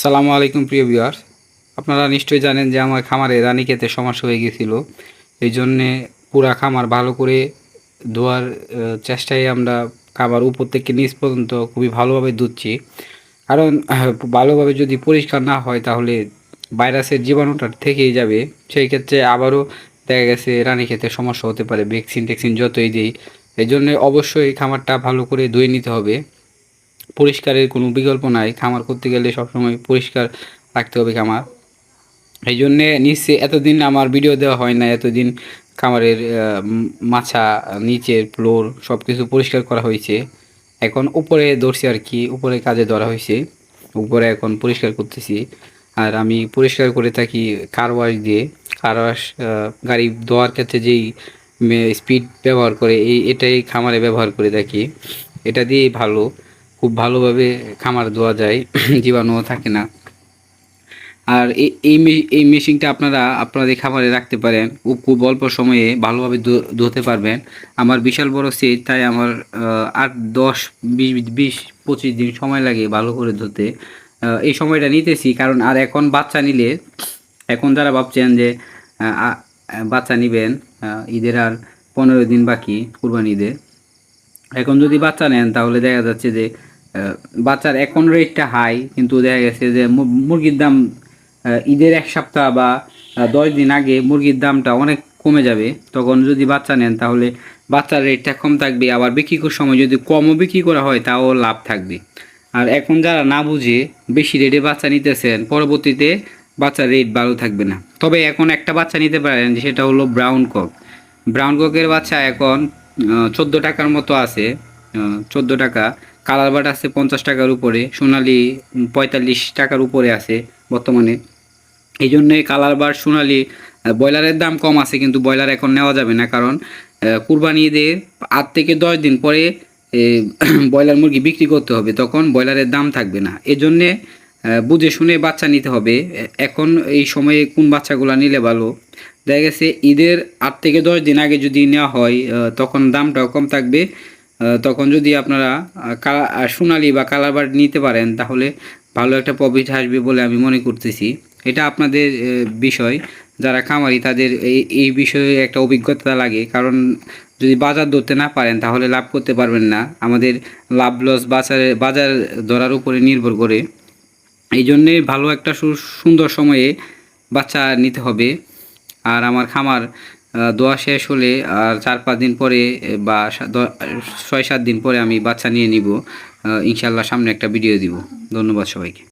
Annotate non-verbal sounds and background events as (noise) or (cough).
আসসালামু আলাইকুম, প্রিয় ভিউয়ার্স। আপনারা নিশ্চয়ই জানেন যে আমার খামারে রানী খেতে সমস্যা হয়ে গেছিল। এই জন্যে পুরা খামার ভালো করে ধোয়ার চেষ্টায় আমরা খাবার উপর থেকে নিচ পর্যন্ত খুবই ভালোভাবে ধুচ্ছি। কারণ ভালোভাবে যদি পরিষ্কার না হয় তাহলে ভাইরাসের জীবাণুটা থেকেই যাবে। সেই ক্ষেত্রে আবারও দেখা গেছে রানী খেতে সমস্যা হতে পারে ভ্যাকসিন ট্যাকসিন যতই দিই। এই জন্য অবশ্যই খামারটা ভালো করে ধুয়ে নিতে হবে। পরিষ্কারের কোনো বিকল্প নাই। খামার করতে গেলে সবসময় পরিষ্কার রাখতে হবে খামার। এই জন্যে নিচে এতদিন আমার ভিডিও দেওয়া হয় না এতদিন খামারের মাছা, নিচের ফ্লোর সব কিছু পরিষ্কার করা হয়েছে। এখন উপরে ধরছি আর কি, উপরে কাজে ধরা হয়েছে, উপরে এখন পরিষ্কার করতেছি। আর আমি পরিষ্কার করে থাকি কার ওয়াশ দিয়ে। কার ওয়াশ গাড়ি ধোয়ার ক্ষেত্রে যেই স্পিড ব্যবহার করে, এই, এটাই খামারে ব্যবহার করে থাকি। এটা দিয়েই ভালো। খুব ভালোভাবে খামার ধোয়া যায়, (clears throat) জীবাণুও থাকে না। আর এই এই মেশিনটা আপনারা, আপনাদের খাবারে রাখতে পারেন। খুব অল্প সময়ে ভালোভাবে ধুতে পারবেন। আমার বিশাল বড় সেট তাই আমার আট, দশ, বিশ বিশ, পঁচিশ দিন সময় লাগে ভালো করে ধুতে। এই সময়টা নিতেছি, কারণ আর এখন বাচ্চা নিলে, এখন যারা ভাবছেন যে বাচ্চা নেবেন ঈদের আর পনেরো দিন বাকি, কুরবানি ঈদের এখন যদি বাচ্চা নেন, তাহলে দেখা যাচ্ছে যে বাচ্চার এখন রেটটা হাই কিন্তু দেখা গেছে যে মুরগির দাম ঈদের এক সপ্তাহ বা দশ দিন আগে মুরগির দামটা অনেক কমে যাবে। তখন যদি বাচ্চা নেন, তাহলে বাচ্চার রেটটা কম থাকবে। আবার বিক্রি করার সময় যদি কমও বিক্রি করা হয়, তাও লাভ থাকবে। আর এখন যারা না বুঝে, বেশি রেটে বাচ্চা নিতেছেন, পরবর্তীতে বাচ্চার রেট ভালো থাকবে না। তবে এখন একটা বাচ্চা নিতে পারেন, সেটা হলো ব্রাউন কক ব্রাউন কোকের বাচ্চা এখন চোদ্দ টাকার মতো আছে চোদ্দ টাকা। কালার বাট আছে পঞ্চাশ টাকার উপরে, সোনালি পঁয়তাল্লিশ টাকার উপরে আছে বর্তমানে। এই জন্যে কালার বার সোনালি ব্রয়লারের দাম কম আছে কিন্তু ব্রয়লার এখন নেওয়া যাবে না কারণ কুরবানি ঈদের আট থেকে দশ দিন পরে (clears throat) ব্রয়লার মুরগি বিক্রি করতে হবে, তখন ব্রয়লারের দাম থাকবে না। এজন্যে বুঝে শুনে বাচ্চা নিতে হবে। এখন এই সময়ে কোন বাচ্চাগুলো নিলে ভালো? দেখা গেছে ঈদের আট থেকে দশ দিন আগে যদি নেওয়া হয় তখন দামটাও কম থাকবে। তখন যদি আপনারা সোনালি বা কালার বার্ড নিতে পারেন, তাহলে ভালো একটা প্রফিট আসবে বলে আমি মনে করতেছি। এটা আপনাদের বিষয়। যারা খামারি, তাদের এই এই বিষয়ে একটা অভিজ্ঞতা লাগে। কারণ যদি বাজার ধরতে না পারেন, তাহলে লাভ করতে পারবেন না। আমাদের লাভ লস বাজারে, বাজার ধরার উপরে নির্ভর করে। এই জন্যে ভালো একটা সুন্দর সময়ে বাচ্চা নিতে হবে। আর আমার খামার দোয়া শেষ হলে আর চার পাঁচ দিন পরে বা ছয় সাত দিন পরে আমি বাচ্চা নিয়ে নিব। ইনশাল্লাহ সামনে একটা ভিডিও দিব। ধন্যবাদ সবাইকে।